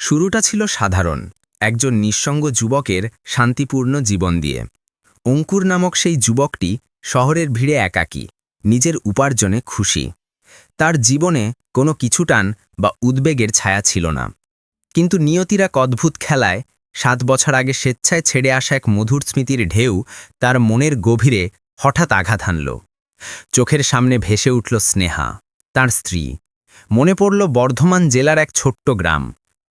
শুরুটা ছিল সাধারণ, একজন নিঃসঙ্গ যুবকের শান্তিপূর্ণ জীবন দিয়ে। অঙ্কুর নামক সেই যুবকটি শহরের ভিড়ে একাকী, নিজের উপার্জনে খুশি। তার জীবনে কোনো কিছুটান বা উদ্বেগের ছায়া ছিল না। কিন্তু নিয়তিরা অদ্ভুত খেলায় সাত বছর আগে স্বেচ্ছায় ছেড়ে আসা এক মধুর স্মৃতির ঢেউ তার মনের গভীরে হঠাৎ আঘাত হানল। চোখের সামনে ভেসে উঠল স্নেহা, তার স্ত্রী। মনে পড়ল বর্ধমান জেলার এক ছোট্ট গ্রাম।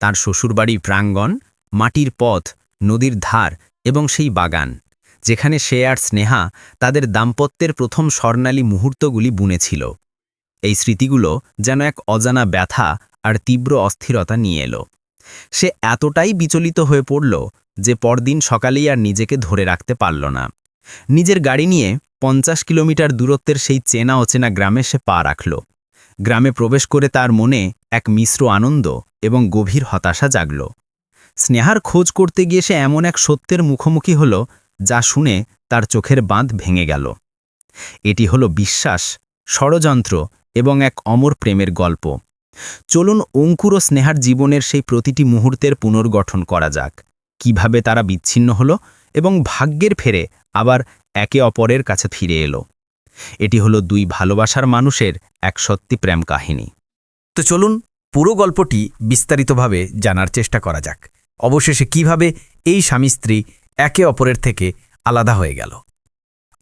তার শ্বশুরবাড়ি প্রাঙ্গণ, মাটির পথ, নদীর ধার এবং সেই বাগান, যেখানে সে আর স্নেহা তাদের দাম্পত্যের প্রথম স্বর্ণালী মুহূর্তগুলি বুনেছিল। এই স্মৃতিগুলো যেন এক অজানা ব্যথা আর তীব্র অস্থিরতা নিয়ে এলো। সে এতটাই বিচলিত হয়ে পড়ল যে পরদিন সকালেই আর নিজেকে ধরে রাখতে পারল না। নিজের গাড়ি নিয়ে পঞ্চাশ কিলোমিটার দূরত্বের সেই চেনা অচেনা গ্রামে সে পা রাখল। গ্রামে প্রবেশ করে তার মনে এক মিশ্র আনন্দ এবং গভীর হতাশা জাগল। স্নেহার খোঁজ করতে গিয়ে সে এমন এক সত্যের মুখোমুখি হল, যা শুনে তার চোখের বাঁধ ভেঙে গেল। এটি হলো বিশ্বাস, ষড়যন্ত্র এবং এক অমর প্রেমের গল্প। চলুন অঙ্কুর ও স্নেহার জীবনের সেই প্রতিটি মুহূর্তের পুনর্গঠন করা যাক। কীভাবে তারা বিচ্ছিন্ন হলো এবং ভাগ্যের ফেরে আবার একে অপরের কাছে ফিরে এলো। এটি হলো দুই ভালোবাসার মানুষের এক সত্যি প্রেম কাহিনী। তো চলুন পুরো গল্পটি বিস্তারিতভাবে জানার চেষ্টা করা যাক। অবশেষে কীভাবে এই স্বামী স্ত্রী একে অপরের থেকে আলাদা হয়ে গেল?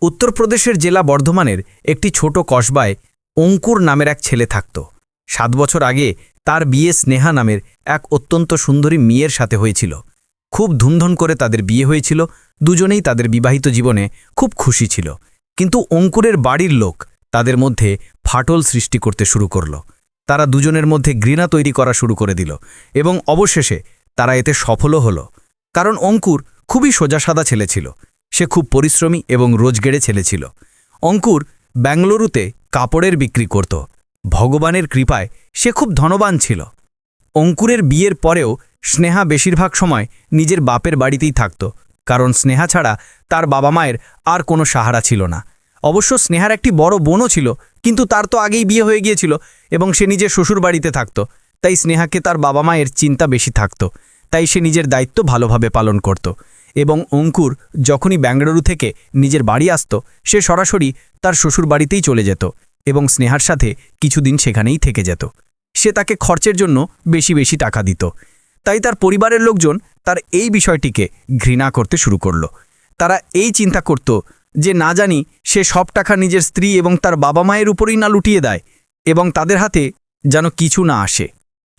উত্তরপ্রদেশের জেলা বর্ধমানের একটি ছোট কসবায় অঙ্কুর নামের এক ছেলে থাকত। সাত বছর আগে তার বিয়ে স্নেহা নামের এক অত্যন্ত সুন্দরী মেয়ের সাথে হয়েছিল। খুব ধুমধন করে তাদের বিয়ে হয়েছিল। দুজনেই তাদের বিবাহিত জীবনে খুব খুশি ছিল। কিন্তু অঙ্কুরের বাড়ির লোক তাদের মধ্যে ফাটল সৃষ্টি করতে শুরু করল। তারা দুজনের মধ্যে ঘৃণা তৈরি করা শুরু করে দিল এবং অবশেষে তারা এতে সফলও হল। কারণ অঙ্কুর খুবই সোজাসাদা ছেলে ছিল। সে খুব পরিশ্রমী এবং রোজগেড়ে ছেলে ছিল। অঙ্কুর ব্যাঙ্গালুরুতে কাপড়ের বিক্রি করত। ভগবানের কৃপায় সে খুব ধনবান ছিল। অঙ্কুরের বিয়ের পরেও স্নেহা বেশিরভাগ সময় নিজের বাপের বাড়িতেই থাকত। কারণ স্নেহা ছাড়া তার বাবা মায়ের আর কোনো সাহারা ছিল না। অবশ্য স্নেহার একটি বড় বোনও ছিল, কিন্তু তার তো আগেই বিয়ে হয়ে গিয়েছিল এবং সে নিজের শ্বশুর বাড়িতে থাকত। তাই স্নেহাকে তার বাবা মায়ের চিন্তা বেশি থাকত। তাই সে নিজের দায়িত্ব ভালোভাবে পালন করত এবং অঙ্কুর যখনই ব্যাঙ্গালুরু থেকে নিজের বাড়ি আসত, সে সরাসরি তার শ্বশুর বাড়িতেই চলে যেত এবং স্নেহার সাথে কিছুদিন সেখানেই থেকে যেত। সে তাকে খরচের জন্য বেশি বেশি টাকা দিত। তাই তার পরিবারের লোকজন তার এই বিষয়টিকে ঘৃণা করতে শুরু করল। তারা এই চিন্তা করত যে না জানি সে সব টাকা নিজের স্ত্রী এবং তার বাবা মায়ের উপরেই না লুটিয়ে দেয় এবং তাদের হাতে যেন কিছু না আসে।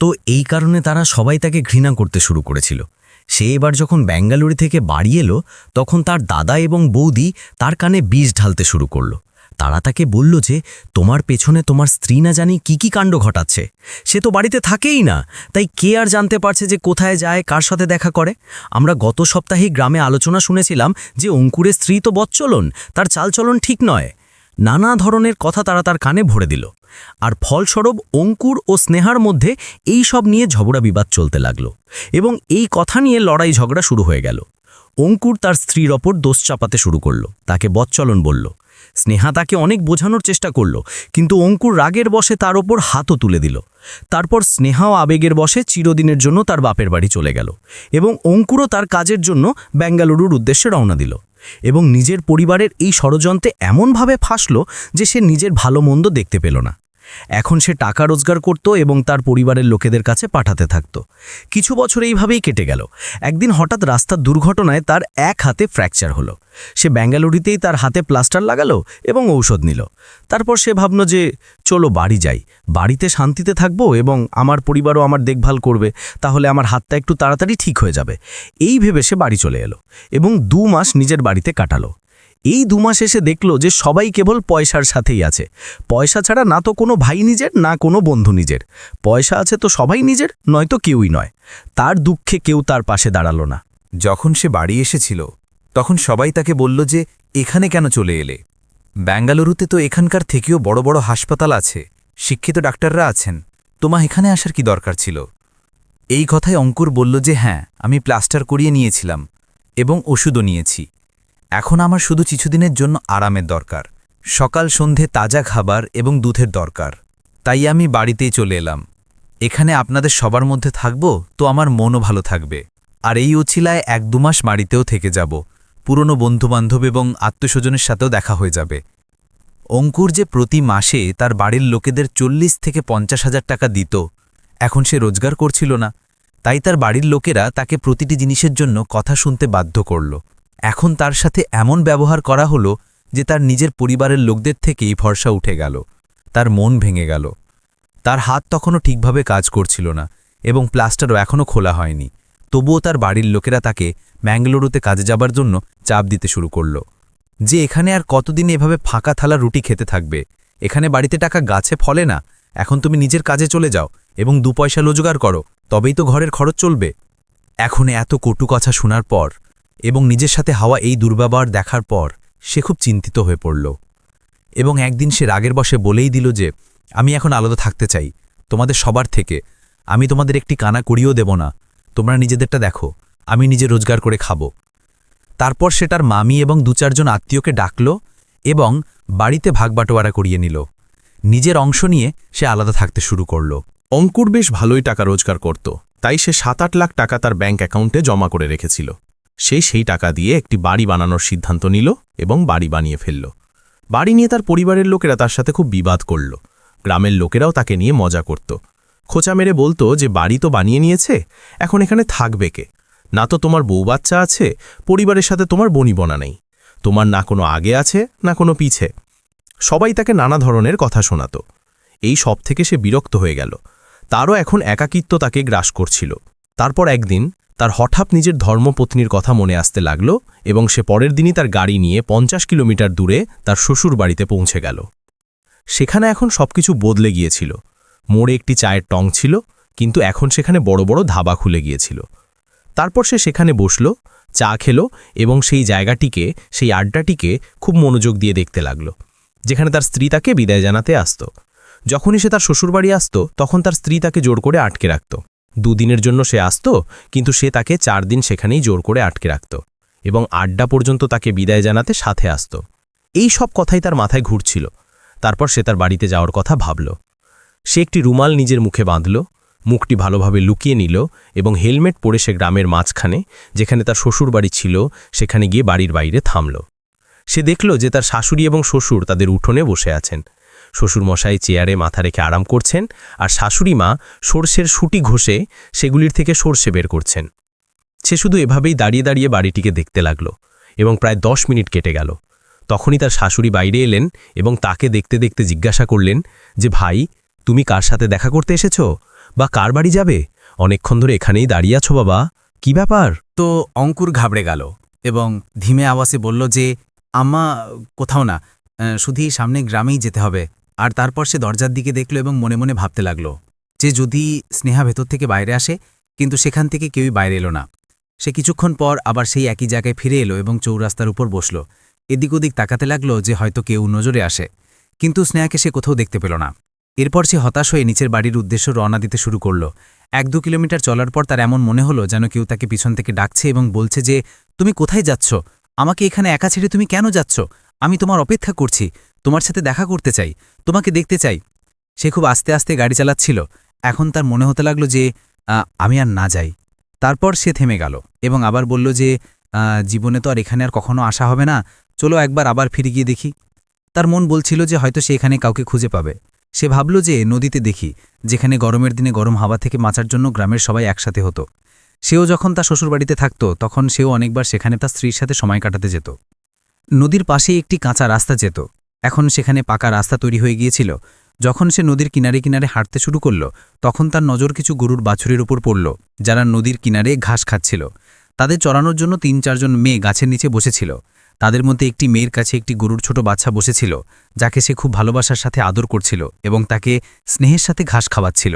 তো এই কারণে তারা সবাই তাকে ঘৃণা করতে শুরু করেছিল। সে এবার যখন ব্যাঙ্গালুরু থেকে বাড়ি এলো, তখন তার দাদা এবং বৌদি তার কানে বিষ ঢালতে শুরু করল। তারা তাকে বলল যে, তোমার পেছনে তোমার স্ত্রী না জানি কি কি কাণ্ড ঘটাচ্ছে। সে তো বাড়িতে থাকেই না। তাই কে আর জানতে পারছে যে কোথায় যায়, কার সাথে দেখা করে? আমরা গত সপ্তাহে গ্রামে আলোচনা শুনেছিলাম যে, অঙ্কুরের স্ত্রী তো বচ্চলন, তার চালচলন ঠিক নয়। নানা ধরনের কথা তারা তার কানে ভরে দিল। আর ফলস্বরূপ অঙ্কুর ও স্নেহার মধ্যে এই সব নিয়ে ঝগড়া বিবাদ চলতে লাগল। এবং এই কথা নিয়ে লড়াই ঝগড়া শুরু হয়ে গেল। অঙ্কুর তার স্ত্রীর ওপর দোষ চাপাতে শুরু করল। তাকে বচ্চলন বলল। স্নেহা তাকে অনেক বোঝানোর চেষ্টা করল, কিন্তু অঙ্কুর রাগের বসে তার ওপর হাতও তুলে দিল। তারপর স্নেহাও আবেগের বসে চিরদিনের জন্য তার বাপের বাড়ি চলে গেল এবং অঙ্কুরও তার কাজের জন্য ব্যাঙ্গালুরুর উদ্দেশ্যে রওনা দিল এবং নিজের পরিবারের এই ষড়যন্ত্রে এমনভাবে ফাঁসল যে সে নিজের ভালো মন্দ দেখতে পেল না। এখন সে টাকা রোজগার করত এবং তার পরিবারের লোকেদের কাছে পাঠাতে থাকত। কিছু বছর এইভাবেই কেটে গেল। একদিন হঠাৎ রাস্তার দুর্ঘটনায় তার এক হাতে ফ্র্যাকচার হলো। সে ব্যাঙ্গালুরুতেই তার হাতে প্লাস্টার লাগালো এবং ঔষধ নিল। তারপর সে ভাবল যে, চলো বাড়ি যাই। বাড়িতে শান্তিতে থাকব এবং আমার পরিবারও আমার দেখভাল করবে। তাহলে আমার হাতটা একটু তাড়াতাড়ি ঠিক হয়ে যাবে। এই ভেবে সে বাড়ি চলে এলো এবং দু মাস নিজের বাড়িতে কাটালো। এই দু মাস এসে দেখল যে সবাই কেবল পয়সার সাথেই আছে। পয়সা ছাড়া না তো কোনো ভাই নিজের, না কোনো বন্ধু নিজের। পয়সা আছে তো সবাই নিজের নয়তো কেউই নয়। তার দুঃখে কেউ তার পাশে দাঁড়াল না। যখন সে বাড়ি এসেছিল, তখন সবাই তাকে বলল যে, এখানে কেন চলে এলে? ব্যাঙ্গালুরুতে তো এখানকার থেকেও বড় বড় হাসপাতাল আছে। শিক্ষিত ডাক্তাররা আছেন। তোমা এখানে আসার কি দরকার ছিল? এই কথায় অঙ্কুর বলল যে হ্যাঁ আমি প্লাস্টার করিয়ে নিয়েছিলাম এবং ওষুধও নিয়েছি। এখন আমার শুধু কিছুদিনের জন্য আরামের দরকার। সকাল, সন্ধে তাজা খাবার এবং দুধের দরকার। তাই আমি বাড়িতেই চলে এলাম। এখানে আপনাদের সবার মধ্যে থাকব তো আমার মনও ভালো থাকবে। আর এই উছিলায় এক দুমাস বাড়িতেও থেকে যাব। পুরনো বন্ধুবান্ধব এবং আত্মস্বজনের সাথেও দেখা হয়ে যাবে। অঙ্কুর যে প্রতি মাসে তার বাড়ির লোকেদের চল্লিশ থেকে পঞ্চাশ হাজার টাকা দিত, এখন সে রোজগার করছিল না। তাই তার বাড়ির লোকেরা তাকে প্রতিটি জিনিসের জন্য কথা শুনতে বাধ্য করল। এখন তার সাথে এমন ব্যবহার করা হলো যে তার নিজের পরিবারের লোকদের থেকেই ভরসা উঠে গেল। তার মন ভেঙে গেল। তার হাত তখনও ঠিকভাবে কাজ করছিল না এবং প্লাস্টারও এখনও খোলা হয়নি। তবুও তার বাড়ির লোকেরা তাকে ম্যাঙ্গালুরুতে কাজে যাবার জন্য চাপ দিতে শুরু করল। যে এখানে আর কতদিন এভাবে ফাঁকা থালা রুটি খেতে থাকবে? এখানে বাড়িতে টাকা গাছে ফলে না? এখন তুমি নিজের কাজে চলে যাও এবং দু পয়সা রোজগার করো, তবেই তো ঘরের খরচ চলবে। এখন এত কটু কথা শোনার পর এবং নিজের সাথে হাওয়া এই দুর্ব্যবহার দেখার পর সে খুব চিন্তিত হয়ে পড়ল। এবং একদিন সে রাগের বসে বলেই দিল যে, আমি এখন আলাদা থাকতে চাই। তোমাদের সবার থেকে। আমি তোমাদের একটি কানা করিও দেব না। তোমরা নিজেদেরটা দেখো। আমি নিজে রোজগার করে খাব। তারপর সে তার মামি এবং দু চারজন আত্মীয়কে ডাকল এবং বাড়িতে ভাগবাটোয়ারা করিয়ে নিল। নিজের অংশ নিয়ে সে আলাদা থাকতে শুরু করল। অঙ্কুর বেশ ভালোই টাকা রোজগার করত। তাই সে সাত আট লাখ টাকা তার ব্যাঙ্ক অ্যাকাউন্টে জমা করে রেখেছিল। সে সেই টাকা দিয়ে একটি বাড়ি বানানোর সিদ্ধান্ত নিল এবং বাড়ি বানিয়ে ফেলল। বাড়ি নিয়ে তার পরিবারের লোকেরা তার সাথে খুব বিবাদ করল। গ্রামের লোকেরাও তাকে নিয়ে মজা করত। খোঁচা মেরে বলতো যে, বাড়ি তো বানিয়ে নিয়েছে, এখন এখানে থাকবে কে? না তো তোমার বউ বাচ্চা আছে, পরিবারের সাথে তোমার বনিবনা নেই। তোমার না কোনো আগে আছে, না কোনো পিছে। সবাই তাকে নানা ধরনের কথা শোনাত। এই সব থেকে সে বিরক্ত হয়ে গেল। তারও এখন একাকিত্ব তাকে গ্রাস করছিল। তারপর একদিন তার হঠাৎ নিজের ধর্মপত্নীর কথা মনে আসতে লাগল এবং সে পরের দিনই তার গাড়ি নিয়ে পঞ্চাশ কিলোমিটার দূরে তার শ্বশুর বাড়িতে পৌঁছে গেল। সেখানে এখন সবকিছু বদলে গিয়েছিল। মোড়ে একটি চায়ের টং ছিল, কিন্তু এখন সেখানে বড় বড় ধাবা খুলে গিয়েছিল। তারপর সে সেখানে বসল, চা খেল এবং সেই জায়গাটিকে, সেই আড্ডাটিকে খুব মনোযোগ দিয়ে দেখতে লাগল, যেখানে তার স্ত্রী তাকে বিদায় জানাতে আসত। যখনই সে তার শ্বশুরবাড়ি আসত, তখন তার স্ত্রী তাকে জোর করে আটকে রাখত। দুদিনের জন্য সে আসত, কিন্তু সে তাকে চার দিন সেখানেই জোর করে আটকে রাখত এবং আড্ডা পর্যন্ত তাকে বিদায় জানাতে সাথে আসত। এই সব কথাই তার মাথায় ঘুরছিল। তারপর সে তার বাড়িতে যাওয়ার কথা ভাবল। সে একটি রুমাল নিজের মুখে বাঁধল, মুখটি ভালোভাবে লুকিয়ে নিল এবং হেলমেট পরে সে গ্রামের মাঝখানে, যেখানে তার শ্বশুর বাড়ি ছিল, সেখানে গিয়ে বাড়ির বাইরে থামল। সে দেখল যে তার শাশুড়ি এবং শ্বশুর তাদের উঠোনে বসে আছেন। শ্বশুর মশাই চেয়ারে মাথা রেখে আরাম করছেন আর শাশুড়ি মা সর্ষের সুটি ঘষে সেগুলির থেকে সর্ষে বের করছেন। সে শুধু এভাবেই দাঁড়িয়ে দাঁড়িয়ে বাড়িটিকে দেখতে লাগল এবং প্রায় দশ মিনিট কেটে গেল। তখনই তার শাশুড়ি বাইরে এলেন এবং তাকে দেখতে দেখতে জিজ্ঞাসা করলেন যে, ভাই, তুমি কার সাথে দেখা করতে এসেছ? বা কার বাড়ি যাবে? অনেকক্ষণ ধরে এখানেই দাঁড়িয়ে আছো বাবা। কি ব্যাপার? তো অঙ্কুর ঘাবড়ে গেল এবং ধীমে আওয়াজে বলল যে, আম্মা, কোথাও না শুধুই সামনে গ্রামেই যেতে হবে। আর তারপর সে দরজার দিকে দেখল এবং মনে মনে ভাবতে লাগল যে যদি স্নেহা ভেতর থেকে বাইরে আসে, কিন্তু সেখান থেকে কেউই বাইরে এলো না। সে কিছুক্ষণ পর আবার সেই একই জায়গায় ফিরে এলো এবং চৌরাস্তার উপর বসল। এদিক ওদিক তাকাতে লাগল যে হয়তো কেউ নজরে আসে, কিন্তু স্নেহাকে সে কোথাও দেখতে পেল না। এরপর সে হতাশ হয়ে নিচের বাড়ির উদ্দেশ্য রওনা দিতে শুরু করল। এক দু কিলোমিটার চলার পর তার এমন মনে হলো যেন কেউ তাকে পিছন থেকে ডাকছে এবং বলছে যে, তুমি কোথায় যাচ্ছ? আমাকে এখানে একা ছেড়ে তুমি কেন যাচ্ছ? আমি তোমার অপেক্ষা করছি। তোমার সাথে দেখা করতে চাই, তোমাকে দেখতে চাই। সে খুব আস্তে আস্তে গাড়ি চালাচ্ছিল। এখন তার মনে হতে লাগল যে আমি আর না যাই। তারপর সে থেমে গেল এবং আবার বলল যে জীবনে তো আর এখানে আর কখনো আসা হবে না। চলো একবার আবার ফিরে গিয়ে দেখি। তার মন বলছিল যে, হয়তো সে এখানে কাউকে খুঁজে পাবে। সে ভাবল যে, নদীতে দেখি, যেখানে গরমের দিনে গরম হাওয়া থেকে বাঁচার জন্য গ্রামের সবাই একসাথে হতো। সেও যখন তার শ্বশুরবাড়িতে থাকত, তখন সেও অনেকবার সেখানে তার স্ত্রীর সাথে সময় কাটাতে যেত। নদীর পাশেই একটি কাঁচা রাস্তা যেত। এখন সেখানে পাকা রাস্তা তৈরি হয়ে গিয়েছিল। যখন সে নদীর কিনারে কিনারে হাঁটতে শুরু করল, তখন তার নজর কিছু গরুর বাছুরের উপর পড়ল, যারা নদীর কিনারে ঘাস খাচ্ছিল। তাদের চড়ানোর জন্য তিন চারজন মেয়ে গাছের নিচে বসেছিল। তাদের মধ্যে একটি মেয়ের কাছে একটি গরুর ছোট বাচ্চা বসেছিল, যাকে সে খুব ভালোবাসার সাথে আদর করছিল এবং তাকে স্নেহের সাথে ঘাস খাওয়াচ্ছিল।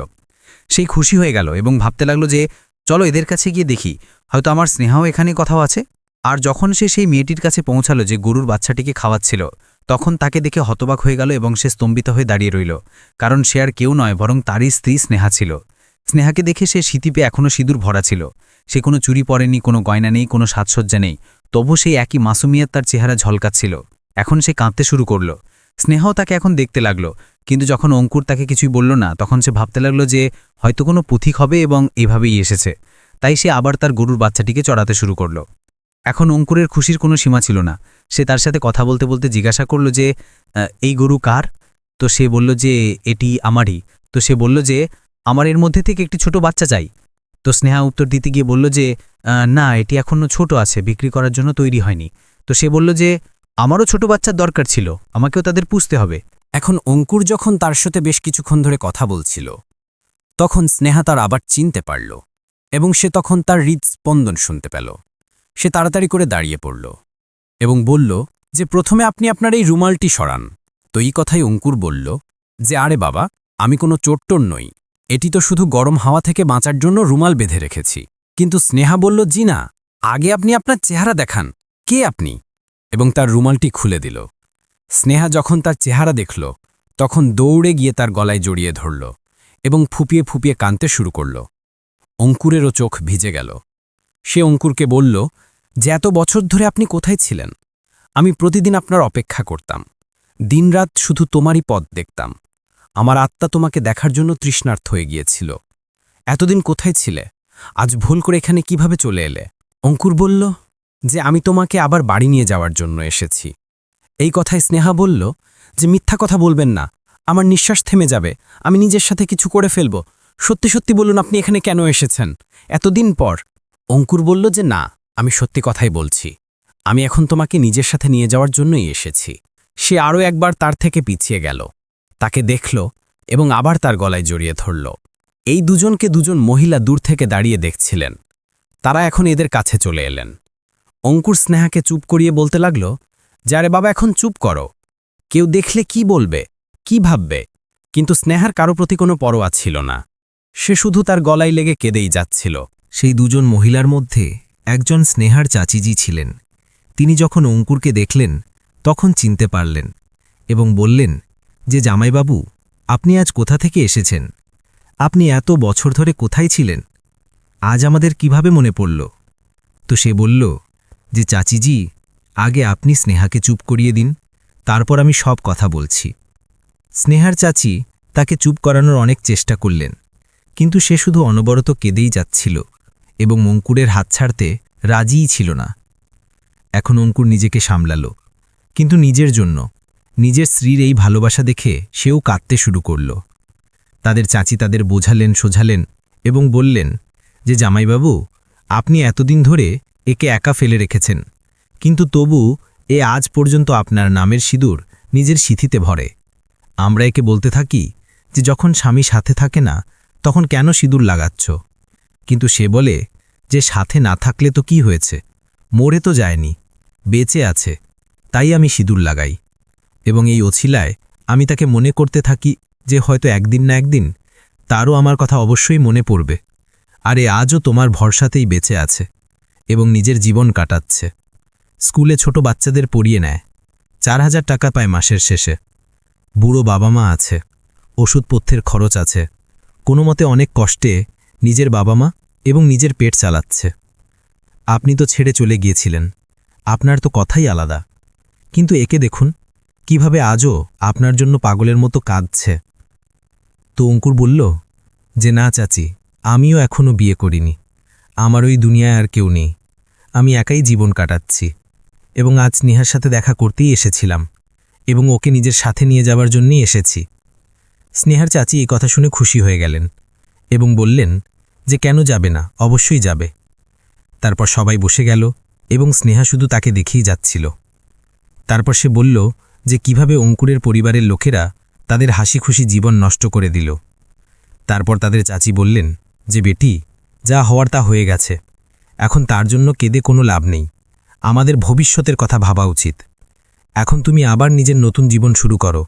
সেই খুশি হয়ে গেল এবং ভাবতে লাগল যে, চলো এদের কাছে গিয়ে দেখি, হয়তো আমার স্নেহাও এখানে কথাও আছে? আর যখন সে সেই মেয়েটির কাছে পৌঁছালো যে গরুর বাচ্চাটিকে খাওয়াচ্ছিল তখন তাকে দেখে হতবাক হয়ে গেল এবং সে স্তম্ভিত হয়ে দাঁড়িয়ে রইল। কারণ সে আর কেউ নয়, বরং তারই স্ত্রী স্নেহা ছিল। স্নেহাকে দেখে সে শীতিপে এখনও সিঁদুর ভরা ছিল। সে কোনো চুরি পরেনি, কোনো গয়না নেই, কোনো সাজসজ্জা নেই। তবু সেই একই মাসুমিয়াত তার চেহারা ঝলকাচ্ছিল। এখন সে কাঁদতে শুরু করল। স্নেহাও তাকে এখন দেখতে লাগল। কিন্তু যখন অঙ্কুর তাকে কিছুই বলল না, তখন সে ভাবতে লাগল যে হয়তো কোনো পুথিক হবে এবং এভাবেই এসেছে। তাই সে আবার তার গরুর বাচ্চাটিকে চড়াতে শুরু করল। এখন অঙ্কুরের খুশির কোনো সীমা ছিল না। সে তার সাথে কথা বলতে বলতে জিজ্ঞাসা করল যে এই গরু কার? তো সে বলল যে, এটি আমারই। তো সে বলল যে, আমার এর মধ্যে থেকে একটি ছোট বাচ্চা চাই। তো স্নেহা উত্তর দিতে গিয়ে বলল যে না, এটি এখনও ছোট আছে, বিক্রি করার জন্য তৈরি হয়নি। তো সে বলল যে, আমারও ছোট বাচ্চার দরকার ছিল, আমাকেও তাদের পুষতে হবে। এখন অঙ্কুর যখন তার সাথে বেশ কিছুক্ষণ ধরে কথা বলছিল, তখন স্নেহা তার আবার চিনতে পারল এবং সে তখন তার হৃদস্পন্দন শুনতে পেল। সে তাড়াতাড়ি করে দাঁড়িয়ে পড়ল এবং বলল যে, প্রথমে আপনি আপনার এই রুমালটি সরান। তো এই কথাই অঙ্কুর বলল যে, আরে বাবা, আমি কোনো চোট্টর নই। এটি তো শুধু গরম হাওয়া থেকে বাঁচার জন্য রুমাল বেঁধে রেখেছি। কিন্তু স্নেহা বলল, জি না, আগে আপনি আপনার চেহারা দেখান। কে আপনি? এবং তার রুমালটি খুলে দিল। স্নেহা যখন তার চেহারা দেখল, তখন দৌড়ে গিয়ে তার গলায় জড়িয়ে ধরল এবং ফুপিয়ে ফুপিয়ে কাঁদতে শুরু করল। অঙ্কুরেরও চোখ ভিজে গেল। সে অঙ্কুরকে বলল, যে এত বছর ধরে আপনি কোথায় ছিলেন? আমি প্রতিদিন আপনার অপেক্ষা করতাম। দিনরাত শুধু তোমারই পথ দেখতাম। আমার আত্মা তোমাকে দেখার জন্য তৃষ্ণার্থ হয়ে গিয়েছিল। এতদিন কোথায় ছিলে? আজ ভুল করে এখানে কীভাবে চলে এলে? অঙ্কুর বলল, যে আমি তোমাকে আবার বাড়ি নিয়ে যাওয়ার জন্য এসেছি। এই কথায় স্নেহা বলল, যে মিথ্যা কথা বলবেন না। আমার নিঃশ্বাস থেমে যাবে। আমি নিজের সাথে কিছু করে ফেলব। সত্যি সত্যি বলুন, আপনি এখানে কেন এসেছেন? এতদিন পর অঙ্কুর বলল যে, না, আমি সত্যি কথাই বলছি। আমি এখন তোমাকে নিজের সাথে নিয়ে যাওয়ার জন্যই এসেছি। সে আরও একবার তার থেকে পিছিয়ে গেল। তাকে দেখল এবং আবার তার গলায় জড়িয়ে ধরল। এই দুজনকে দুজন মহিলা দূর থেকে দাঁড়িয়ে দেখছিলেন। তারা এখন এদের কাছে চলে এলেন। অঙ্কুর স্নেহাকে চুপ করিয়ে বলতে লাগল যারে বাবা, এখন চুপ করো। কেউ দেখলে কি বলবে, কি ভাববে? কিন্তু স্নেহার কারও প্রতি কোনো পরোয়া ছিল না। সে শুধু তার গলায় লেগে কেঁদেই যাচ্ছিল। সেই দুজন মহিলার মধ্যে একজন স্নেহার চাচিজি ছিলেন। তিনি যখন অঙ্কুরকে দেখলেন, তখন চিনতে পারলেন এবং বললেন যে, জামাইবাবু, আপনি আজ কোথা থেকে এসেছেন? আপনি এত বছর ধরে কোথায় ছিলেন? আজ আমাদের কীভাবে মনে পড়ল? তো সে বলল যে, চাচিজি, আগে আপনি স্নেহাকে চুপ করিয়ে দিন, তারপর আমি সব কথা বলছি। স্নেহার চাচি তাকে চুপ করানোর অনেক চেষ্টা করলেন, কিন্তু সে শুধু অনবরত কেঁদেই যাচ্ছিল। এবং অঙ্কুরের হাত ছাড়তে রাজিই ছিল না। এখন অঙ্কুর নিজেকে সামলাল, কিন্তু নিজের জন্য, নিজের স্ত্রীর এই ভালোবাসা দেখে সেও কাঁদতে শুরু করল। তাদের চাচি তাদের বোঝালেন, সোঝালেন এবং বললেন যে, জামাইবাবু, আপনি এতদিন ধরে একে একা ফেলে রেখেছেন, কিন্তু তবু এ আজ পর্যন্ত আপনার নামের সিঁদুর নিজের সিথিতে ভরে। আমরা একে বলতে থাকি যে, যখন স্বামী সাথে থাকে না, তখন কেন সিঁদুর লাগাচ্ছ? কিন্তু সে বলে যে সাথে না থাকলে তো কি হয়েছে? মরে তো যায়নি। বেঁচে আছে। তাই আমি সিঁদুর লাগাই। এবং এই অছিলায় আমি তাকে মনে করতে থাকি যে হয়তো একদিন না একদিন তারও আমার কথা অবশ্যই মনে পড়বে। আর এ আজও তোমার ভরসাতেই বেঁচে আছে এবং নিজের জীবন কাটাচ্ছে। স্কুলে ছোট বাচ্চাদের পড়িয়ে নেয়। চার হাজার টাকা পায় মাসের শেষে। বুড়ো বাবা মা আছে। ওষুধপথ্যের খরচ আছে। কোনো মতে অনেক কষ্টে নিজের বাবা মা এবং নিজের পেট চালাচ্ছে। আপনি তো ছেড়ে চলে গিয়েছিলেন। আপনার তো কথাই আলাদা। কিন্তু একে দেখুন, কীভাবে আজও আপনার জন্য পাগলের মতো কাঁদছে। তো অঙ্কুর বলল, যে না চাচি, আমিও এখনও বিয়ে করিনি। আমার ওই দুনিয়ায় আর কেউ নেই। আমি একাই জীবন কাটাচ্ছি। এবং আজ নেহার সাথে দেখা করতেই এসেছিলাম। এবং ওকে নিজের সাথে নিয়ে যাবার জন্যই এসেছি। স্নেহার চাচি এই কথা শুনে খুশি হয়ে গেলেন এবং বললেন যে কেন যাবে না, অবশ্যই যাবে। তারপর সবাই বসে গেল এবং স্নেহা শুধু তাকে দেখেই যাচ্ছিল। তারপর সে বলল যে কীভাবে অঙ্কুরের পরিবারের লোকেরা তাদের হাসি খুশি জীবন নষ্ট করে দিল। তারপর তাদের চাচি বললেন যে, বেটি, যা হওয়ার তা হয়ে গেছে। এখন তার জন্য কেঁদে কোনো লাভ নেই। আমাদের ভবিষ্যতের কথা ভাবা উচিত। এখন তুমি আবার নিজের নতুন জীবন শুরু করো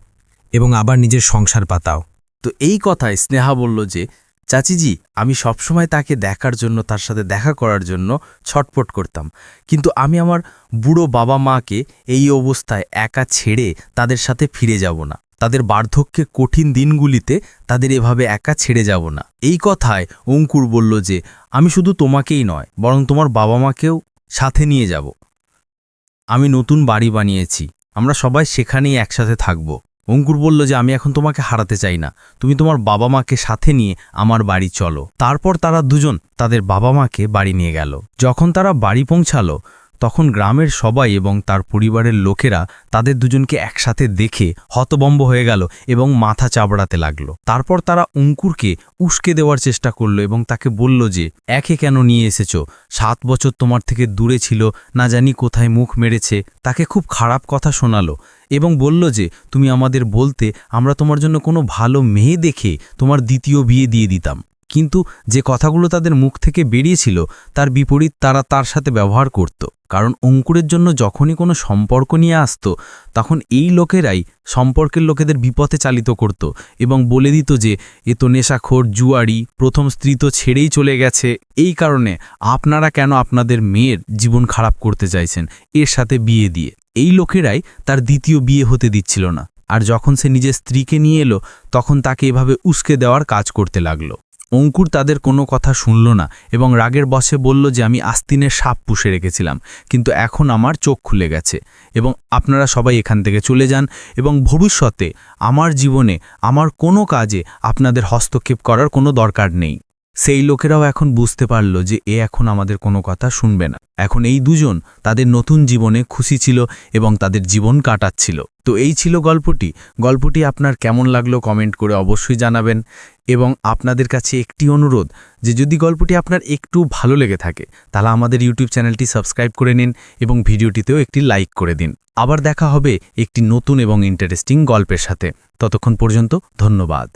এবং আবার নিজের সংসার পাতাও। তো এই কথায় স্নেহা বলল যে চাচিজি, আমি সবসময় তাকে দেখার জন্য, তার সাথে দেখা করার জন্য ছটপট করতাম। কিন্তু আমি আমার বুড়ো বাবা মাকে এই অবস্থায় একা ছেড়ে তাদের সাথে ফিরে যাব না। তাদের বার্ধক্যে কঠিন দিনগুলিতে তাদের এভাবে একা ছেড়ে যাব না। এই কথায় অঙ্কুর বলল যে, আমি শুধু তোমাকেই নয়, বরং তোমার বাবা মাকেও সাথে নিয়ে যাব। আমি নতুন বাড়ি বানিয়েছি। আমরা সবাই সেখানেই একসাথে থাকব। অঙ্কুর বলল যে, আমি এখন তোমাকে হারাতে চাই না। তুমি তোমার বাবা মাকে সাথে নিয়ে আমার বাড়ি চলো। তারপর তারা দুজন তাদের বাবা মাকে বাড়ি নিয়ে গেল। যখন তারা বাড়ি পৌঁছালো, তখন গ্রামের সবাই এবং তার পরিবারের লোকেরা তাদের দুজনকে একসাথে দেখে হতবম্ব হয়ে গেল এবং মাথা চাবড়াতে লাগল। তারপর তারা অঙ্কুরকে উস্কে দেওয়ার চেষ্টা করল এবং তাকে বলল যে, একে কেন নিয়ে এসেছ? সাত বছর তোমার থেকে দূরে ছিল, না জানি কোথায় মুখ মেরেছে। তাকে খুব খারাপ কথা শোনালো এবং বলল যে, তুমি আমাদের বলতে, আমরা তোমার জন্য কোনো ভালো মেয়ে দেখে তোমার দ্বিতীয় বিয়ে দিয়ে দিতাম। কিন্তু যে কথাগুলো তাদের মুখ থেকে বেরিয়েছিল, তার বিপরীত তারা তার সাথে ব্যবহার করত। কারণ অঙ্কুরের জন্য যখনই কোনো সম্পর্ক নিয়ে আসতো, তখন এই লোকেরাই সম্পর্কের লোকেদের বিপথে চালিত করত এবং বলে দিত যে, এ তো নেশাখোর জুয়ারি প্রথম স্ত্রী তো ছেড়েই চলে গেছে। এই কারণে আপনারা কেন আপনাদের মেয়ের জীবন খারাপ করতে চাইছেন? এর সাথে বিয়ে দিয়ে। এই লোকেরাই তার দ্বিতীয় বিয়ে হতে দিচ্ছিল না। আর যখন সে নিজের স্ত্রীকে নিয়ে এলো, তখন তাকে এভাবে উস্কে দেওয়ার কাজ করতে লাগল। অঙ্কুর তাদের কোনো কথা শুনল না এবং রাগের বসে বলল যে, আমি আস্তিনের সাপ পুষে রেখেছিলাম, কিন্তু এখন আমার চোখ খুলে গেছে এবং আপনারা সবাই এখান থেকে চলে যান এবং ভবিষ্যতে আমার জীবনে, আমার কোনো কাজে আপনাদের হস্তক্ষেপ করার কোনো দরকার নেই। সেই লোকেরাও এখন বুঝতে পারল যে এ এখন আমাদের কোনো কথা শুনবে না। এখন এই দুজন তাদের নতুন জীবনে খুশি ছিল এবং তাদের জীবন কাটাচ্ছিল। তো এই ছিল গল্পটি। গল্পটি আপনার কেমন লাগল কমেন্ট করে অবশ্যই জানাবেন এবং আপনাদের কাছে একটি অনুরোধ যে যদি গল্পটি আপনার একটু ভালো লেগে থাকে, তাহলে আমাদের ইউটিউব চ্যানেলটি সাবস্ক্রাইব করে নিন এবং ভিডিওটিতেও একটি লাইক করে দিন। আবার দেখা হবে একটি নতুন এবং ইন্টারেস্টিং গল্পের সাথে। ততক্ষণ পর্যন্ত ধন্যবাদ।